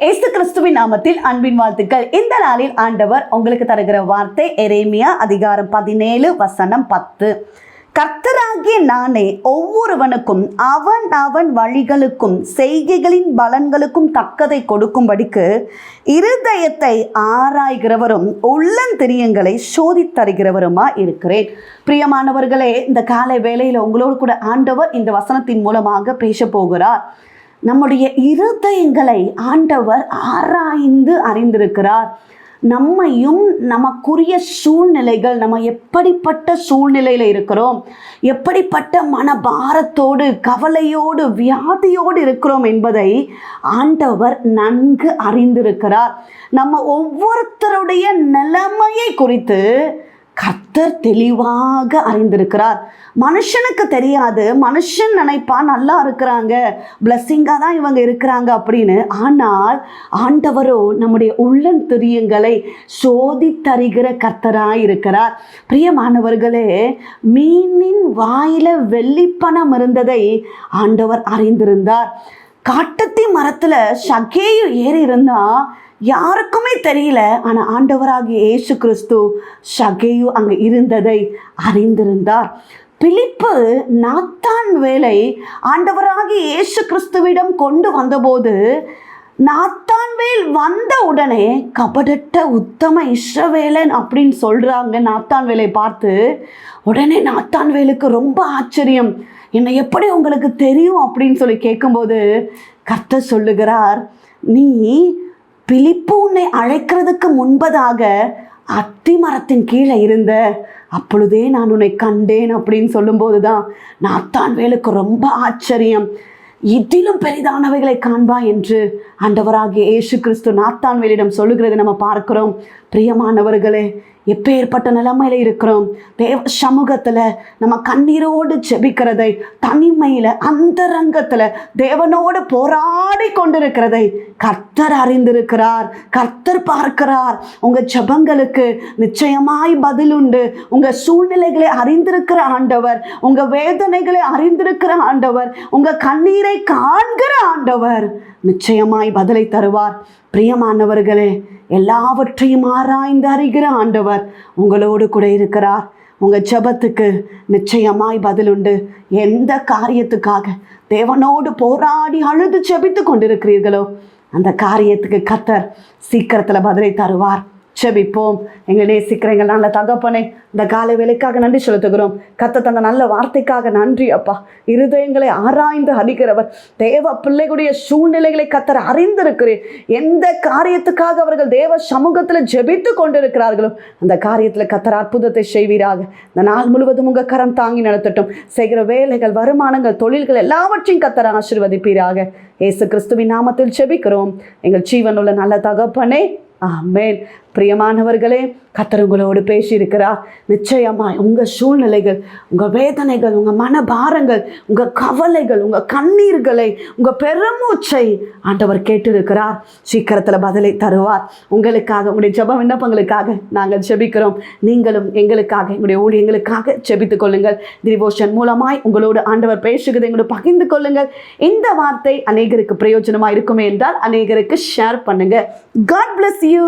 ஏசு கிறிஸ்துவின் நாமத்தில் அன்பின் வாழ்த்துக்கள். இந்த நாளில் ஆண்டவர் உங்களுக்கு தருகிற வார்த்தை எரேமியா அதிகாரம் பதினேழு வசனம் பத்து. கர்த்தராகிய நானே ஒவ்வொருவனுக்கும் அவன் அவன் வழிகளுக்கும் செய்கைகளின் பலன்களுக்கும் தக்கதை கொடுக்கும்படிக்கு இருதயத்தை ஆராய்கிறவரும் உள்ளந்திரியங்களை சோதித்தருகிறவருமா இருக்கிறேன். பிரியமானவர்களே இந்த காலை வேளையில் உங்களோடு கூட ஆண்டவர் இந்த வசனத்தின் மூலமாக பேச போகிறார். நம்முடைய இருதயங்களை ஆண்டவர் ஆராய்ந்து அறிந்திருக்கிறார். நம்மையும் நமக்குரிய சூழ்நிலைகள் நம்ம எப்படிப்பட்ட சூழ்நிலையில் இருக்கிறோம் எப்படிப்பட்ட மனபாரத்தோடு கவலையோடு வியாதியோடு இருக்கிறோம் என்பதை ஆண்டவர் நன்கு அறிந்திருக்கிறார். நம்ம ஒவ்வொருத்தருடைய நிலைமையை குறித்து கர்த்தர் தெளிவாக அறிந்திருக்கிறார். மனுஷனுக்கு தெரியாது. மனுஷன் நினைப்பா நல்லா இருக்கிறாங்க. பிளஸ்ஸிங்காக தான் இவங்க இருக்கிறாங்க அப்படின்னு. ஆனால் ஆண்டவரோ நம்முடைய உள்ளந்திரியங்களை சோதித்தறிகிற கத்தராக இருக்கிறார். பிரியமானவர்களே மீனின் வாயில வெள்ளிப்பணம் இருந்ததை ஆண்டவர் அறிந்திருந்தார். காட்டத்தி மரத்தில் சகேயு ஏறி இருந்தால் யாருக்குமே தெரியல. ஆனால் ஆண்டவராகிய இயேசு கிறிஸ்து சகையு அங்கே இருந்ததை அறிந்திருந்தார். பிலிப்பு நாத்தான் வேலை ஆண்டவராகி இயேசு கிறிஸ்துவிடம் கொண்டு வந்தபோது நாத்தான்வேல் வந்த உடனே கபடட்ட உத்தம இஸ்ரவேலன் அப்படின்னு சொல்கிறாங்க நாத்தான்வேலை பார்த்து. உடனே நாத்தான்வேலுக்கு ரொம்ப ஆச்சரியம். என்னை எப்படி உங்களுக்கு தெரியும் அப்படின்னு சொல்லி கேட்கும்போது கர்த்தர் சொல்லுகிறார் நீ பிலிப்பு உன்னை அழைக்கிறதுக்கு முன்பதாக அத்தி மரத்தின் கீழே இருந்த அப்பொழுதே நான் உன்னை கண்டேன் அப்படின்னு சொல்லும்போது தான் நாத்தான் வேலுக்கு ரொம்ப ஆச்சரியம். இதிலும் பெரிதானவைகளை காண்பா என்று ஆண்டவராகிய இயேசு கிறிஸ்து நாத்தான் வேலிடம் சொல்லுகிறது நம்ம பார்க்கிறோம். பிரியமானவர்களே எப்பேற்பட்ட நிலைமையில இருக்கிறோம்? தேவ சமூகத்தில் நம்ம கண்ணீரோடு ஜெபிக்கிறதை தனிமையில் அந்தரங்கத்தில் தேவனோடு போராடி கொண்டிருக்கிறதை கர்த்தர் அறிந்திருக்கிறார் கர்த்தர் பார்க்கிறார். உங்கள் ஜெபங்களுக்கு நிச்சயமாய் பதில் உண்டு. உங்கள் சூழ்நிலைகளை அறிந்திருக்கிற ஆண்டவர் உங்கள் வேதனைகளை அறிந்திருக்கிற ஆண்டவர் உங்கள் கண்ணீரை காண்கிற ஆண்டவர் நிச்சயமாய் பதிலை தருவார். பிரியமானவர்களே எல்லாவற்றையும் ஆராய்ந்து அறிகிற ஆண்டவர் உங்களோடு கூட இருக்கிறார். உங்கள் ஜெபத்துக்கு நிச்சயமாய் பதில் உண்டு. எந்த காரியத்துக்காக தேவனோடு போராடி அழுது ஜெபித்து கொண்டிருக்கிறீர்களோ அந்த காரியத்துக்கு கத்தர் சீக்கிரத்தில் பதிலை தருவார். செபிப்போம் எங்கள் நேசிக்கிற எங்கள் நல்ல தகப்பனே இந்த காலை வேலைக்காக நன்றி செலுத்துகிறோம். கத்த தந்த நல்ல வார்த்தைக்காக நன்றி அப்பா. இருதயங்களை ஆராய்ந்து அறிகிறவர் தேவ பிள்ளைகளுடைய சூழ்நிலைகளை கத்தர் அறிந்திருக்கிறேன் எந்த காரியத்துக்காக அவர்கள் தேவ சமூகத்தில் ஜெபித்து கொண்டிருக்கிறார்களோ அந்த காரியத்தில் கத்தர் அற்புதத்தை செய்வீராக. இந்த நாள் முழுவதும் உங்கள் கரம் தாங்கி நடத்தட்டும். செய்கிற வேலைகள் வருமானங்கள் தொழில்கள் எல்லாவற்றையும் கத்தர் ஆசிர்வதிப்பீராக. இயேசு கிறிஸ்துவின் நாமத்தில் ஜெபிக்கிறோம். எங்கள் ஜீவனுள்ள நல்ல தகப்பனே ஆமேன். பிரியமானவர்களே கத்தர் உங்களோடு பேசியிருக்கிறார். நிச்சயமாய் உங்கள் சூழ்நிலைகள் உங்கள் வேதனைகள் உங்கள் மனபாரங்கள் உங்கள் கவலைகள் உங்கள் கண்ணீர்களை உங்கள் பெருமூச்சை ஆண்டவர் கேட்டிருக்கிறார். சீக்கிரத்தில் பதிலை தருவார். உங்களுக்காக உங்களுடைய ஜெப விண்ணப்பங்களுக்காக நாங்கள் ஜெபிக்கிறோம். நீங்களும் எங்களுக்காக எங்களுடைய ஊழியங்களுக்காக ஜெபித்துக் கொள்ளுங்கள். டிவோஷன் மூலமாய் உங்களோடு ஆண்டவர் பேசுகிறதை எங்களோட பகிர்ந்து கொள்ளுங்கள். இந்த வார்த்தை அநேகருக்கு பிரயோஜனமாக இருக்குமே என்றால் அநேகருக்கு ஷேர் பண்ணுங்கள் காட் பிளஸ் யூ